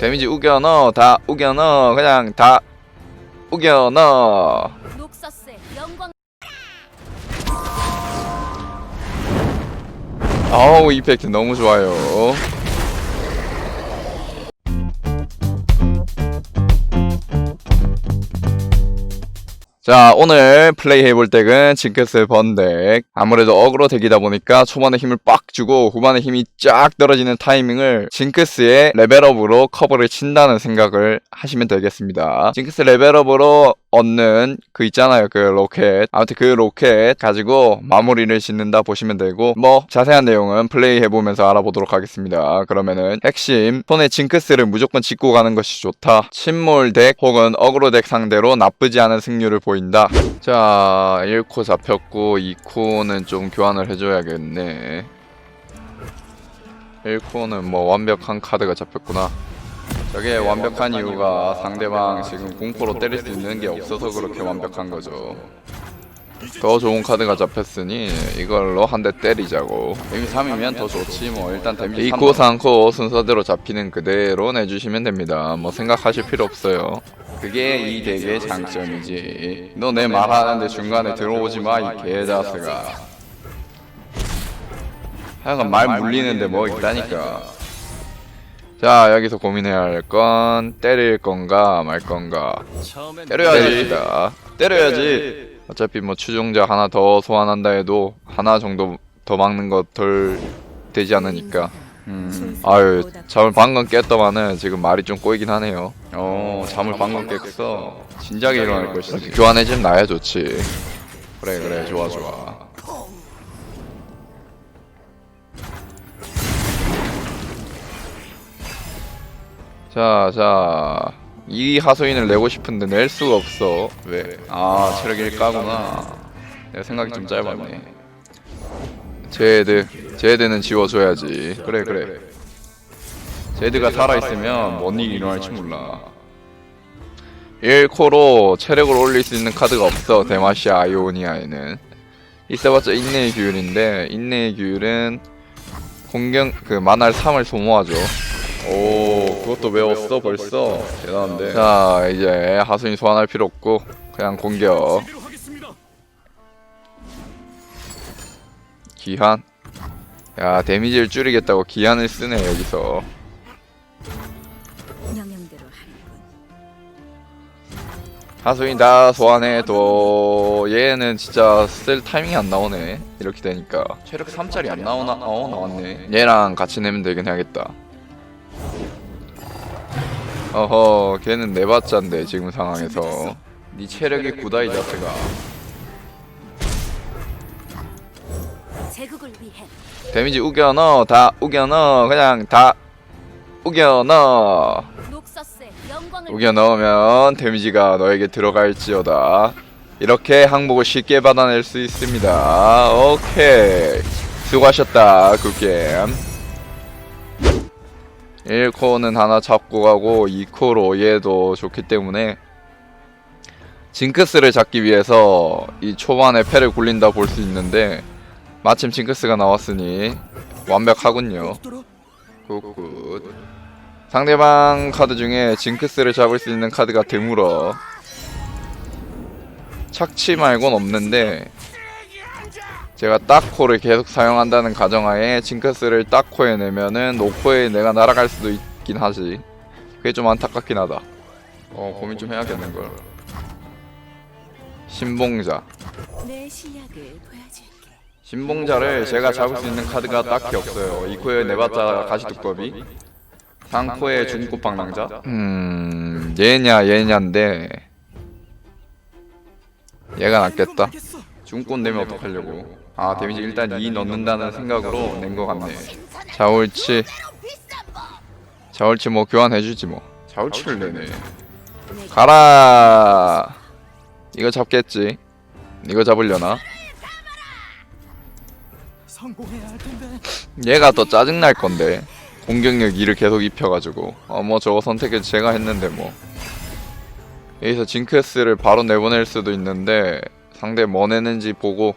데미지 우겨 넣어 다 우겨 넣어 그냥 다 우겨 넣어. 녹서스의 영광. 아우 이펙트 너무 좋아요 자 오늘 플레이 해볼 덱은 징크스 번덱. 아무래도 어그로 덱이다 보니까 초반에 힘을 빡 주고 후반에 힘이 쫙 떨어지는 타이밍을 징크스의 레벨업으로 커버를 친다는 생각을 하시면 되겠습니다. 징크스 레벨업으로 얻는 그 있잖아요. 그 로켓. 아무튼 그 로켓 가지고 마무리를 짓는다 보시면 되고 뭐 자세한 내용은 플레이 해보면서 알아보도록 하겠습니다. 그러면은 핵심 손에 징크스를 무조건 짚고 가는 것이 좋다. 침몰 덱 혹은 어그로 덱 상대로 나쁘지 않은 승률을 보인다. 자 1코 잡혔고 2코는 좀 교환을 해줘야겠네. 1코는 뭐 완벽한 카드가 잡혔구나 저게 완벽한 이유가 상대방 지금 공포로 때릴 수 있는 게 없어서 그렇게 완벽한 거죠. 더 좋은 카드가 잡혔으니 이걸로 한 대 때리자고. 이미 3이면 더 좋지 뭐 일단 데미지 2코 3코 순서대로 잡히는 그대로 내주시면 됩니다. 뭐 생각하실 필요 없어요. 그게 이 덱의 장점이지. 너 내 말하는데 중간에 들어오지 마 이 개자스가. 하여간 말 물리는데 뭐 있다니까. 자 여기서 고민해야 할 건 때릴 건가 말 건가. 때려야지. 때려야지. 어차피 뭐 추종자 하나 더 소환한다 해도 하나 정도 더 막는 거덜 되지 않으니까. 음. 아유 잠을 방금 깼더만은 지금 말이 좀 꼬이긴 하네요. 어 잠을 방금 깼어. 진작에 일어날 것이지. 교환해주면 나야 좋지. 그래 그래 좋아 좋아 자, 자. 이 하소인을 내고 싶은데 낼 수가 없어. 왜? 아, 체력 1까구나. 내가 생각이 좀 짧았네. 제드, 제드는 지워줘야지. 그래, 그래. 제드가 살아있으면 뭔 일이 일어날지 몰라. 1코로 체력을 올릴 수 있는 카드가 없어. 데마시아 아이오니아에는. 있어봤자 인내의 규율인데, 인내의 규율은 공격, 그, 만화를 3을 소모하죠. 오 그것도 외웠어 벌써? 대단한데. 자 이제 하순이 소환할 필요 없고 그냥 공격. 기한. 야 데미지를 줄이겠다고 기한을 쓰네 여기서. 하수인 다 소환해도 얘는 진짜 쓸 타이밍이 안 나오네 이렇게 되니까. 체력 3짜리 안 나오나? 어 나왔네. 얘랑 같이 내면 되긴 해야겠다 어허 걔는 내봤자인데 지금 상황에서. 네 체력이 구다 이 위해. 데미지 우겨 넣어 다 우겨 넣어 그냥 다 우겨 넣어. 녹서스의 영광을 우겨 넣으면 데미지가 너에게 들어갈지어다. 이렇게 항목을 쉽게 받아낼 수 있습니다. 오케이. 수고하셨다 굿게임 1코어는 하나 잡고 가고 2코로 얘도 좋기 때문에 징크스를 잡기 위해서 이 초반에 패를 굴린다 볼 수 있는데 마침 징크스가 나왔으니 완벽하군요. 굿굿. 상대방 카드 중에 징크스를 잡을 수 있는 카드가 드물어. 착취 말곤 없는데 제가 딱코를 계속 사용한다는 가정하에 징크스를 딱코에 내면은 노코에 내가 날아갈 수도 있긴 하지. 그게 좀 안타깝긴 하다. 어 고민 좀 해야겠는걸. 신봉자. 내 실력을 보여줄게. 신봉자를 제가 잡을 수 있는 카드가 딱히 없어요. 2코에 내봤자 가시두꺼비? 3코에 중꽃방랑자? 음 얘냐 얘냐인데 얘가 낫겠다. 중꽃 내면 어떡하려고 아 데미지 일단 2 넣는다는 생각으로 낸것 같네 자울치. 자울치 뭐 교환해주지 뭐. 자울치를 내네. 가라! 이거 잡겠지? 이거 잡으려나. 얘가 더 짜증날 건데. 공격력 2를 계속 입혀가지고. 어 뭐 저거 선택을 제가 했는데 뭐. 여기서 징크스를 바로 내보낼 수도 있는데 상대 뭐 내는지 보고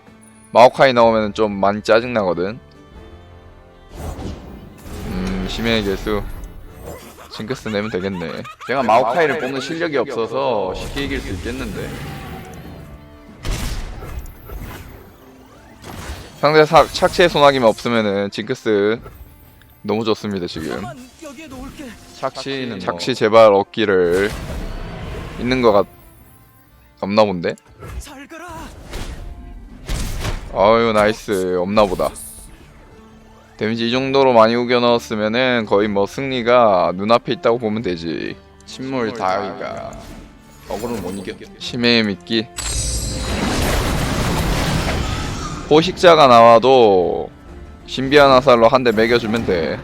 마오카이 나오면 좀 많이 짜증나거든. 음 심해 개수. 징크스 내면 되겠네. 제가 마오카이를 뽑는 실력이 없어서 쉽게 이길 수 있겠는데. 상대 사, 착시의 소나기만 없으면은 징크스 너무 좋습니다 지금. 놓을게. 착시는 착시 제발 얻기를. 있는 것 같... 없나 본데? 잘 가라. 아유 나이스. 없나 보다. 데미지 이 정도로 많이 우겨 넣었으면은 거의 뭐 승리가 눈앞에 있다고 보면 되지. 침몰 다이가. 어그로는 못 이겨. 심해의 미끼. 포식자가 나와도 신비한 화살로 한 대 매겨주면 돼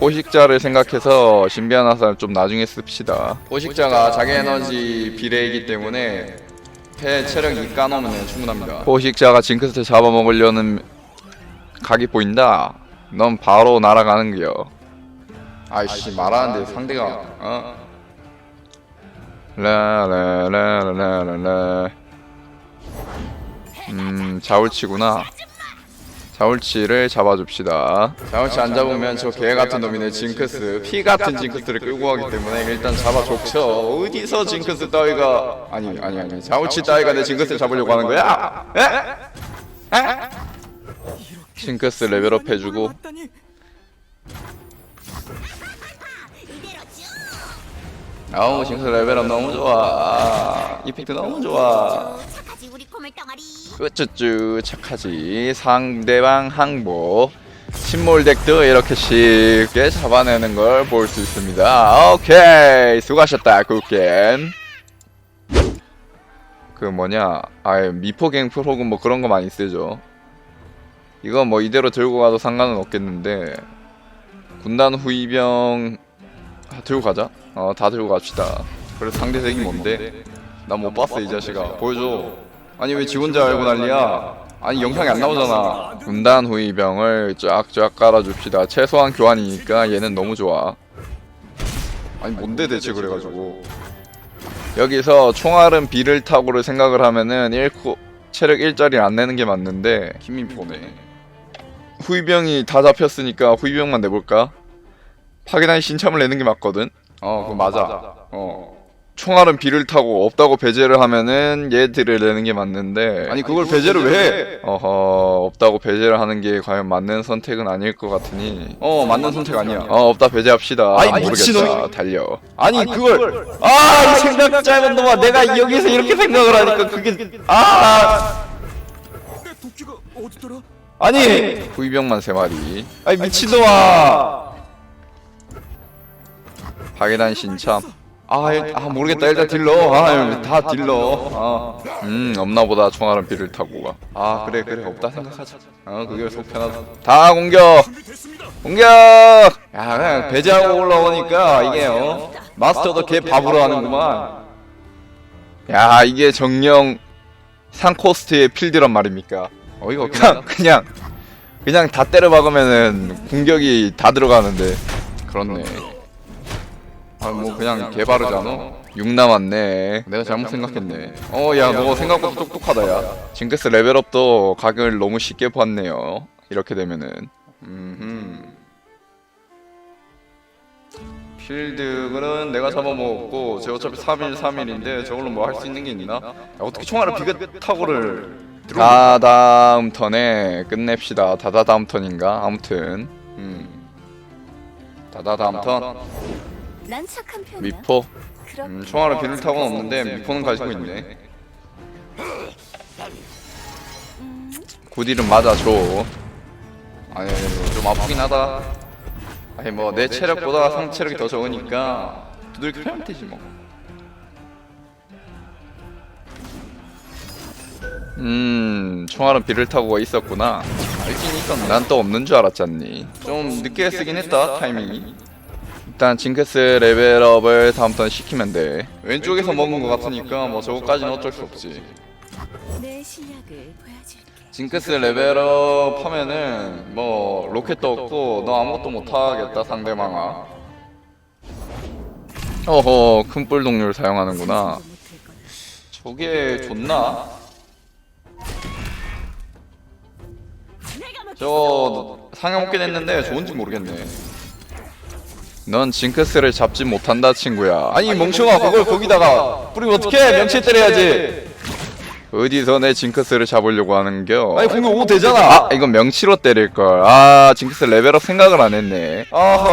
포식자를 생각해서 신비한 화살 좀 나중에 씁시다. 포식자가 자기 에너지 비례이기 때문에 폐 체력 2 까놓으면 충분합니다. 포식자가 징크스 잡아먹으려는 각이 보인다. 넌 바로 날아가는 거요. 아이씨 말하는데 상대가 어? 라라라라라라 음 자울치구나. 자울치를 잡아줍시다. 자울치 안 잡으면 저 개 같은 놈이네 징크스 피 같은 징크스를 끌고 가기 때문에 일단 잡아줬죠. 어디서 징크스 따위가 아니 아니 아니 자울치 따위가 내 징크스를 잡으려고 하는 거야? 에? 에? 징크스 레벨업 해주고. 아우 징크스 레벨업 너무 좋아. 이펙트 너무 좋아. 우리 코물덩어리. 으쭈쭈 착하지. 상대방 항복 침몰덱도 이렇게 쉽게 잡아내는 걸 볼 수 있습니다. 오케이 수고하셨다 굿겜. 그 뭐냐 아예 미포갱 프로금 뭐 그런 거 많이 쓰죠. 이건 뭐 이대로 들고 가도 상관은 없겠는데 군단 후이병 아, 들고 가자. 어 다 들고 갑시다. 그래서 상대 색이 뭔데? 나못 봤어 이 자식아. 보여줘 아니 왜 지 혼자 알고 난리야? 아니 영상이 안 나오잖아. 군단 후이병을 쫙쫙 깔아줍시다. 최소한 교환이니까 얘는 너무 좋아. 아니 뭔데 대체 그래가지고. 여기서 총알은 비를 타고를 생각을 하면은 1코 체력 1짜리 안 내는 게 맞는데 김민포네. 후이병이 다 잡혔으니까 후이병만 내볼까? 파괴단 신참을 내는 게 맞거든? 어 그거 맞아. 어 총알은 비를 타고 없다고 배제를 하면은 얘들을 내는 게 맞는데 아니 그걸 배제를 왜 해? 어허 없다고 배제를 하는 게 과연 맞는 선택은 아닐 것 같으니. 어 맞는 선택 아니야. 어 없다 배제합시다. 아이, 모르겠다. 미친놈이. 달려. 아니 그걸 아 이 생각 짧은 놈아 내가 여기서 이렇게 생각을 하니까 그게 아! 내 도끼가 어디더라? 아니 후이병만 세 마리. 아이 미친놈아! 파괴단 신참 아, 일- 아 모르겠다. 일단 딜러. 아다 딜러. 아, 음 없나보다. 총알은 비를 타고 가 아 그래 그래. 없다 생각하자. 어 그게 속 편하다. 다 공격. 공격! 야 그냥 배제하고 올라오니까 이게 어? 마스터도 개 밥으로 하는구만. 야 이게 정령 상코스트의 필드란 말입니까? 어이가 그냥 그냥 그냥 다 때려 박으면은 공격이 다 들어가는데. 그렇네 아 뭐 그냥 개바르잖아 6 남았네. 내가 잘못 생각했네. 어 야 너 생각보다 똑똑하다 야. 징크스 레벨업도 각을 너무 쉽게 봤네요. 이렇게 되면은. 음흠. 필드는 내가 잡아먹었고 제 어차피 3일 3일인데 저걸로 뭐 할 수 있는 게 있나? 야, 어떻게 총알을 비긋 타고를 다다음 턴에 끝냅시다. 다다다음 턴인가? 아무튼. 음. 다다다음 턴 난 착한 편이야. 미포 음, 총알을 비를 타고는 없는데 미포는 가지고 있네 음, 구딜은 맞아줘 아니 좀 아프긴 하다 아니 뭐 내 체력보다 상 체력이 더 적으니까 두들겨 패면 되지 뭐 음, 총알은 비를 타고가 있었구나. 알긴 있었네. 난 또 없는 줄 알았잖니. 좀 늦게 쓰긴 했다, 타이밍이. 일단 징크스 레벨업을 다음 턴 시키면 돼. 왼쪽에서 먹은 것 같으니까 뭐 저거까지는 어쩔 수 없지. 내 실력을 보여줄게. 징크스 레벨업 하면은 뭐 로켓도 없고 너 아무것도 못 하겠다 상대방아. 어허 큰 뿔 동료를 사용하는구나. 상상도 못할 거야. 저게 좋나? 내가 뭐저 상향 먹긴 했는데 좋은지 모르겠네 넌 징크스를 잡지 못한다 친구야. 아니 멍청아 그걸 거기다가 뿌리면 어떡해? 명치 때려야지. 어디서 내 징크스를 잡으려고 하는겨? 아니 공격 5 되잖아. 아 이건 명치로 때릴걸. 아 징크스 레벨업 생각을 안 했네. 어허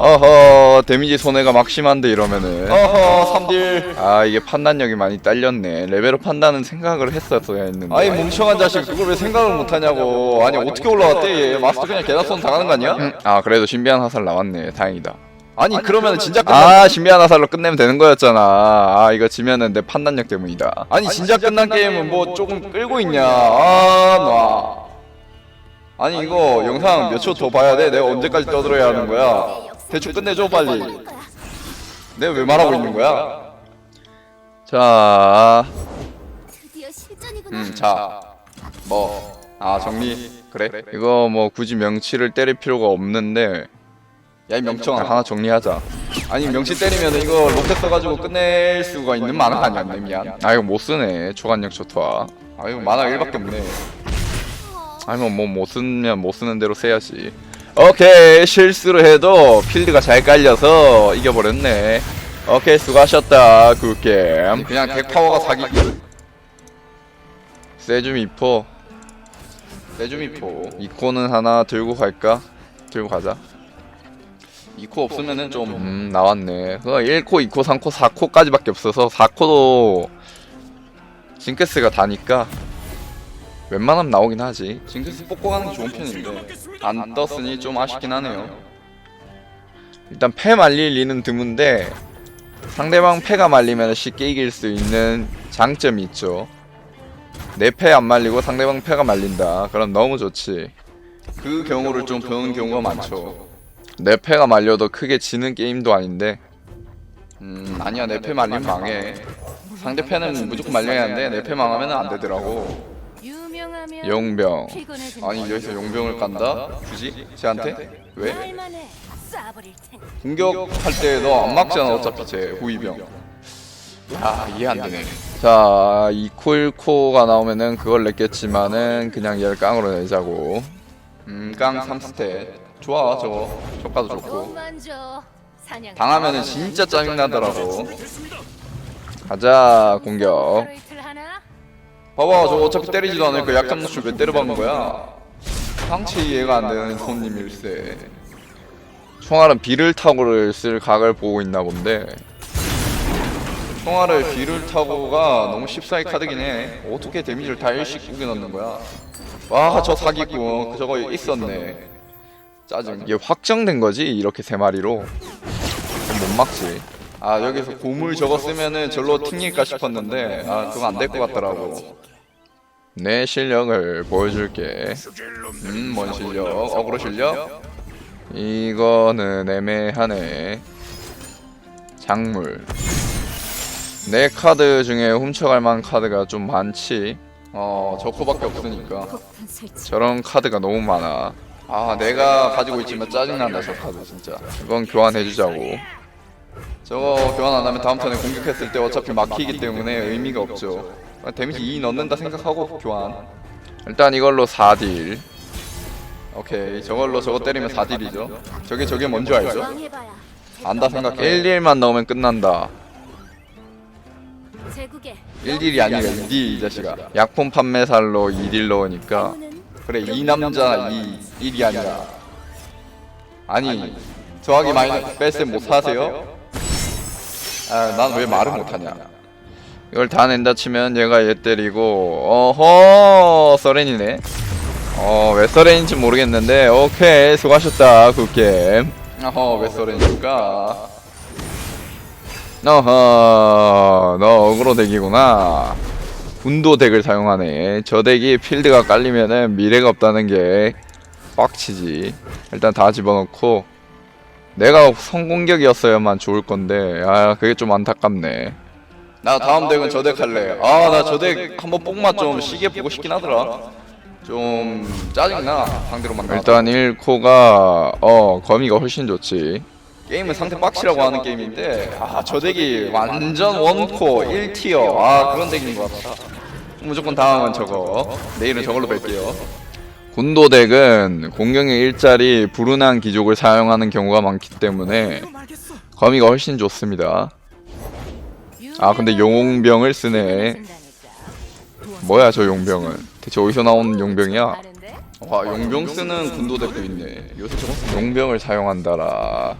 어허 데미지 손해가 막심한데 이러면은. 어허 3딜. 아 이게 판단력이 많이 딸렸네. 레벨업 판단은 생각을 했었어야 했는데. 아이 멍청한 자식 그걸 왜 생각을 못하냐고. 아니 어떻게 올라왔대? 얘 마스터 그냥 개나손 당하는 거 아니야? 아 그래도 신비한 화살 나왔네. 다행이다 아니, 그러면 진짜 끝난... 아 신비한 화살로 끝내면 되는 거였잖아. 아 이거 지면은 내 판단력 때문이다. 아니 진짜 끝난 게임은 뭐 조금 끌고 있냐. 아놔. 아니 이거 영상 몇 초 더 봐야 돼? 내가 언제까지 떠들어야 하는 거야? 대충 끝내줘 빨리. 내가 왜 말하고 있는 거야? 자. 드디어 실전이구나. 음, 자, 뭐, 아, 정리. 그래? 이거 뭐 굳이 명치를 때릴 필요가 없는데, 야, 이 명청아, 하나 정리하자. 아니, 명치 때리면 이거 로켓 써가지고 끝낼 수가 있는 만화 아니야, 내 미안. 아, 이거 못 쓰네. 초간력 초토화. 아, 이거 만화 1밖에 없네. 아니, 뭐, 뭐, 못 쓰면 못 쓰는 대로 써야지. 오케이, 실수를 해도 필드가 잘 깔려서 이겨버렸네. 오케이, 수고하셨다, 굿게임. 그냥 객파워가 사기꾼. 세주미포 세주미포 이코는 하나 들고 갈까? 들고 가자 이코 없으면은 좀 음, 나왔네 그 1코, 2코, 3코, 4코까지밖에 없어서 4코도 징크스가 다니까 웬만하면 나오긴 하지 징크스 뽑고 가는 게 좋은 편인데 안 떴으니 좀 아쉽긴 하네요 일단 패 말릴 리는 드문데 상대방 패가 말리면 쉽게 이길 수 있는 장점이 있죠 내 패 안 말리고 상대방 패가 말린다. 그럼 너무 좋지. 그 경우를 좀 보는 경우가 많죠. 내 패가 말려도 크게 지는 게임도 아닌데. 음 아니야 내패 말리면 망해. 상대 패는 무조건 말려야 하는데 내패 망하면 안 되더라고. 용병. 아니 여기서 용병을 깐다? 굳이? 쟤한테? 왜? 공격할 때 너 안 막잖아 어차피 쟤 후위병. 야 이해 안 되네. 자, 이 코일코가 나오면은 그걸 냈겠지만은 그냥 얘를 깡으로 내자고. 음, 깡 3스탯. 좋아, 저거. 효과도 좋고. 사냥. 당하면은 진짜 짜증나더라고. 가자, 공격. 하루 이틀 하나? 봐봐, 저거 어차피 때리지도 않을 거 약한 노출 왜 때려박는 거야? 상체 이해가 안 되는 손님일세. 총알은 비를 타고를 쓸 각을 보고 있나 본데. 총알을 비를 타고가 너무 쉽사리 카드긴 해. 어떻게 데미지를 다 일씩 구겨 넣는 거야? 와, 저 사기꾼. 저거 있었네. 짜증. 이게 확정된 거지? 이렇게 세 마리로. 못 막지. 아, 여기서 고물 저거 쓰면은 절로 튕길까 싶었는데, 아, 그거 안될 것 같더라고. 내 실력을 보여줄게. 음, 뭔 실력? 어그로 실력? 이거는 애매하네. 작물. 내 카드 중에 훔쳐갈 만한 카드가 좀 많지. 어, 저 코밖에 없으니까. 저런 카드가 너무 많아. 아, 내가 가지고 있지만 짜증난다, 저 카드, 진짜. 이건 교환해주자고. 저거 교환 안 하면 다음 턴에 공격했을 때 어차피 막히기 때문에 의미가 없죠. 그냥 데미지 2 넣는다 생각하고 교환. 일단 이걸로 4딜. 오케이, 저걸로 저거 때리면 4딜이죠. 저게 저게 뭔지 알죠? 안다 생각해. 1딜만 넣으면 끝난다. 제국에 1딜이 아니라 2딜 이 자식아. 약품 판매살로 2딜 넣으니까 그래 이 남자 이 1이 아니라. 아니 더하기 마이너스 뺄셈 못 사세요? 아 난 왜 말을 못하냐? 이걸 다 낸다 치면 얘가 얘 때리고 어허 서렌이네. 어 왜 서렌인지 모르겠는데 오케이 수고하셨다 굿게임. 어허 왜 서렌일까? 어허 너 어그로 덱이구나 분도 덱을 사용하네. 저 덱이 필드가 깔리면은 미래가 없다는 게 빡치지. 일단 다 집어넣고. 내가 성공격이었어야만 좋을 건데. 아 그게 좀 안타깝네. 나 다음 덱은 저 덱 할래. 아 나 저 덱 한번 뽕맛 좀 시계 보고 싶긴 하더라. 좀 짜증나. 상대로 만나 일단 1코가 어 거미가 훨씬 좋지. 게임은 상대 빡치라고 하는 게임인데 아저 덱이 완전 원코 1티어. 아 그런 덱인 것 같다 무조건 다음은 저거 내일은 저걸로 뵐게요 군도 덱은 공격의 일자리 불운한 기족을 사용하는 경우가 많기 때문에. 거미가 훨씬 좋습니다. 아 근데 용병을 쓰네. 뭐야 저 용병은? 대체 어디서 나온 용병이야? 다른데? 와 용병 쓰는 군도 덱도 있네. 요새 저거 쓰- 용병을 사용한다라.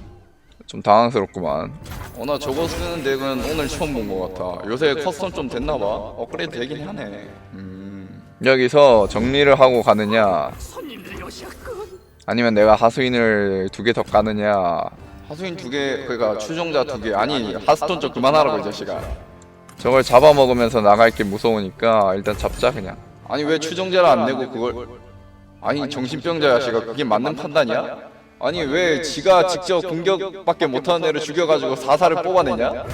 좀 당황스럽구만. 어 나 저거 쓰는 덱은 오늘 처음 본 것 같아. 요새 커스텀 좀 됐나봐. 업그레이드 되긴 하네. 음. 여기서 정리를 하고 가느냐? 아니면 내가 하수인을 두 개 더 까느냐? 하수인 두 개, 그러니까 추종자 두 개. 아니 하스톤 좀 그만하라고 이 자식아. 저걸 잡아먹으면서 나갈 게 무서우니까 일단 잡자 그냥. 아니 왜 추종자를 안 내고 그걸? 아니 정신병자 자식아 그게 맞는 판단이야? 아니 왜 지가 직접 공격밖에 못하는 애를 죽여가지고 사사를 뽑아내냐?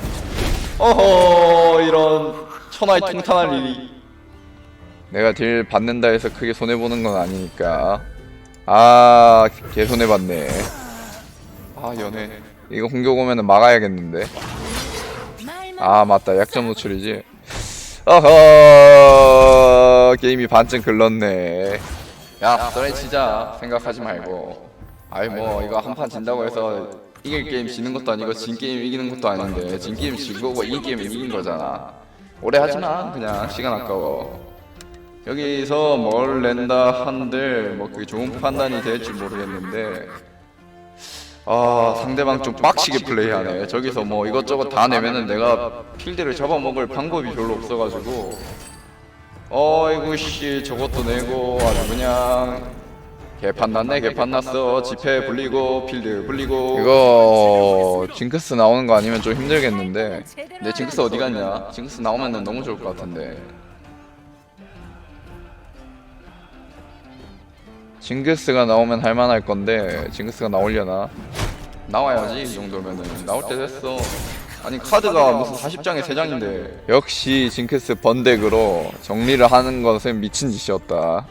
어허 이런 천하의 통탄할 일이. 내가 딜 받는다 해서 크게 손해 보는 건 아니니까. 아, 개 손해 봤네. 아 연애. 이거 공격 오면은 막아야겠는데. 아 맞다 약점 노출이지 어허 게임이 반쯤 글렀네 야 썰에 치자 생각하지 말고 아이 뭐 이거 한 판 진다고 해서 이길 게임 지는 것도 아니고 진 게임 이기는 것도 아닌데 진 게임 진 거고 이긴 게임 이긴 거잖아. 오래 하지마 그냥 시간 아까워. 여기서 뭘 낸다 한들 뭐 그게 좋은 판단이 될지 모르겠는데 아 상대방 좀 빡시게 플레이하네. 저기서 뭐 이것저것 다 내면은 내가 필드를 잡아먹을 방법이 별로 없어가지고. 어이구 씨 저것도 내고 아주 그냥 개판 났네 개판 났어. 지폐 불리고 필드 불리고. 이거 징크스 나오는 거 아니면 좀 힘들겠는데. 내 징크스 어디 갔냐? 징크스 나오면은 너무 좋을 것 같은데. 징크스가 나오면 할만할 건데 징크스가 나오려나? 나와야지 이 정도면은. 나올 때 됐어. 아니 카드가 무슨 40장에 3장인데. 역시 징크스 번덱으로 정리를 하는 것은 미친 짓이었다.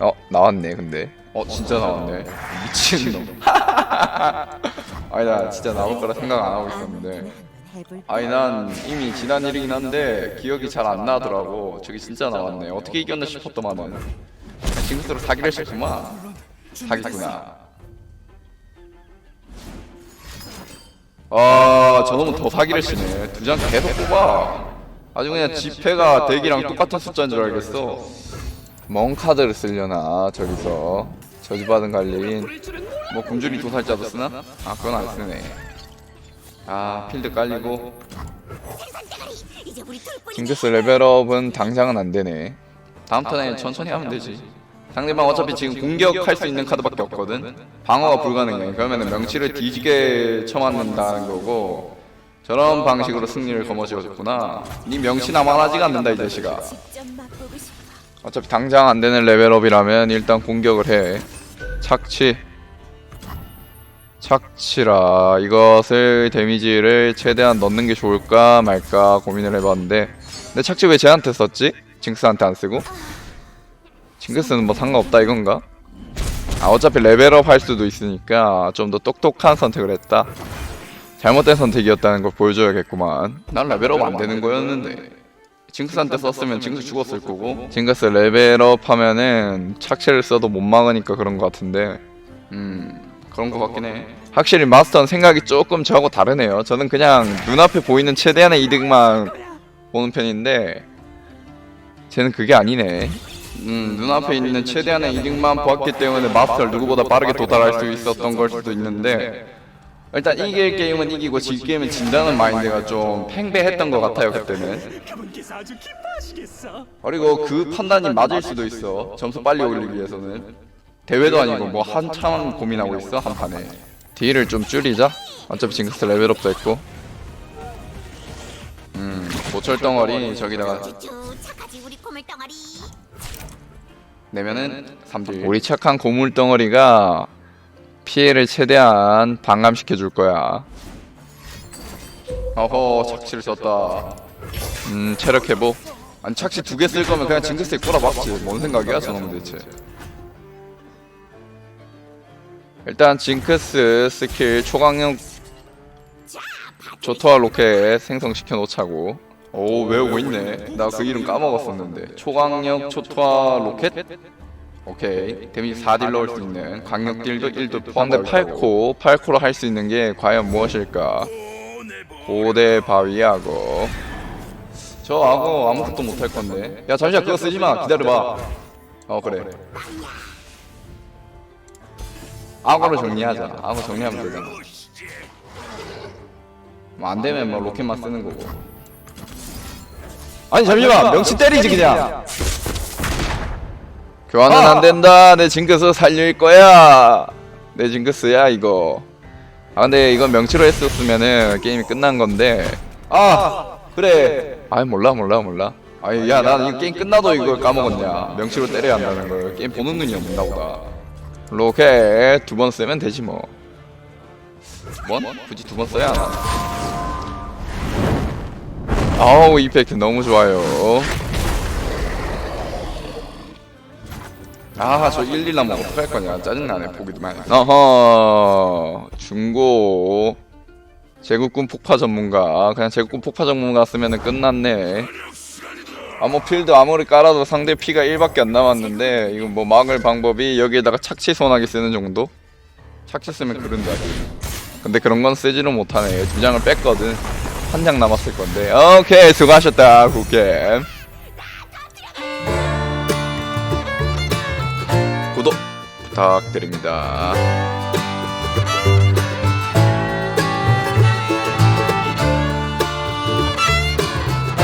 어 나왔네 근데 어 진짜 나왔네. 미친놈. 아니 나 진짜 나올 거라 생각 안 하고 있었는데. 아니 난 이미 지난 일이긴 한데 기억이 잘 안 나더라고. 저기 진짜 나왔네. 어떻게 이겼나 싶었더만은 징크스로 사기를 했구만. 사기구나. 아 저놈은 더 사기를 치네. 두 장 계속 뽑아. 아주 그냥 지폐가 대기랑 똑같은 숫자인 줄 알겠어 멍 카드를 쓰려나 저기서. 저지받은 갈린 뭐 굶주리 도살자도 쓰나? 아 그건 안 쓰네. 아 필드 깔리고. 징크스 레벨업은 당장은 안 되네. 다음 턴에 천천히 하면 되지. 상대방 어차피 지금 공격할 수 있는 카드밖에 없거든. 방어가 불가능해. 그러면은 명치를 뒤지게 쳐맞는다는 거고. 저런 방식으로 승리를 거머쥐어줬구나. 네 명치 남아나지가 않는다 이 자식아 어. 어차피 당장 안 되는 레벨업이라면 일단 공격을 해. 착취. 착취라. 이것을 데미지를 최대한 넣는 게 좋을까 말까 고민을 해봤는데. 근데 착취 왜 쟤한테 썼지? 징크스한테 안 쓰고? 징크스는 뭐 상관없다 이건가? 아 어차피 레벨업 할 수도 있으니까 좀 더 똑똑한 선택을 했다. 잘못된 선택이었다는 걸 보여줘야겠구만. 난 레벨업 안 되는 거였는데. 징크스한테 썼으면 징크스 죽었을 거고. 징크스 레벨업 하면은 착취를 써도 못 막으니까 그런 거 같은데. 음 그런 거 같긴 해. 확실히 마스터는 생각이 조금 저하고 다르네요. 저는 그냥 눈앞에 보이는 최대한의 이득만 보는 편인데 쟤는 그게 아니네. 음 눈앞에 있는 최대한의 이득만 보았기 때문에 마스터를 누구보다 빠르게 도달할 수 있었던 걸 수도 있는데 일단 이길 게임은 이기고 질 게임은 진다는 마인드가 좀 팽배했던 것 같아요 그때는 가문께서 아주 기뻐하시겠어. 그리고 그 판단이 맞을 수도 있어. 점수 빨리 올리기 위해서는. 대회도 아니고 뭐 한참 고민하고 있어 한 판에. 딜을 좀 줄이자. 어차피 징크스 레벨업도 했고. 음, 모철 덩어리 저기다가 착하지 우리 고물 덩어리 내면은 3딜. 우리 착한 고물 덩어리가 피해를 최대한 반감시켜 줄 거야. 어허, 착취를 썼다. 음, 체력 회복. 아니 착시 두 개 쓸 거면 그냥 징크스에 꼬라박지. 뭔 생각이야, 저놈 대체. 일단 징크스 스킬 초강력 조토와 로켓 생성시켜 놓자고. 오 외우고 있네. 나 그 이름 까먹었었는데. 초강력 초토화 로켓? 오케이. 데미지 4딜 넣을 수 있는 강력 딜도 1도 포함돼 8코 8코로 할 수 있는 게 과연 무엇일까? 고대 바위하고. 저 악어 아무것도 못 할 건데. 야 잠시만. 그거 쓰지마. 기다려봐. 어 그래. 악어를 정리하자. 악어 정리하면 되잖아. 뭐 안되면 뭐 로켓만 쓰는 거고. 아니 잠시만. 명치 때리지 그냥 교환은 안 된다. 내 징크스 살릴 거야. 내 징크스야 이거. 아 근데 이건 명치로 했었으면은 게임이 끝난 건데. 아 그래. 아이 몰라 몰라 몰라. 아이 야난 이 게임 끝나도 이걸 까먹었냐. 명치로 때려야 한다는 걸. 게임 보는 눈이 없나 보다. 로켓 두 번 쓰면 되지 뭐. 뭐? 굳이 두 번 써야 하나? 아우 이펙트 너무 좋아요. 아, 저 1, 1 나면 어떡할 거냐. 짜증나네, 보기도 많이. 어허, 중고. 제국군 폭파 전문가. 그냥 제국군 폭파 전문가 쓰면은 끝났네. 아무 필드 아무리 깔아도 상대 피가 1밖에 안 남았는데, 이거 뭐 막을 방법이 여기에다가 착취 소나기 쓰는 정도? 착취 쓰면 그런다. 근데 그런 건 쓰지를 못하네. 두 장을 뺐거든. 한 장 남았을 건데. 오케이, 수고하셨다. 구 부탁드립니다.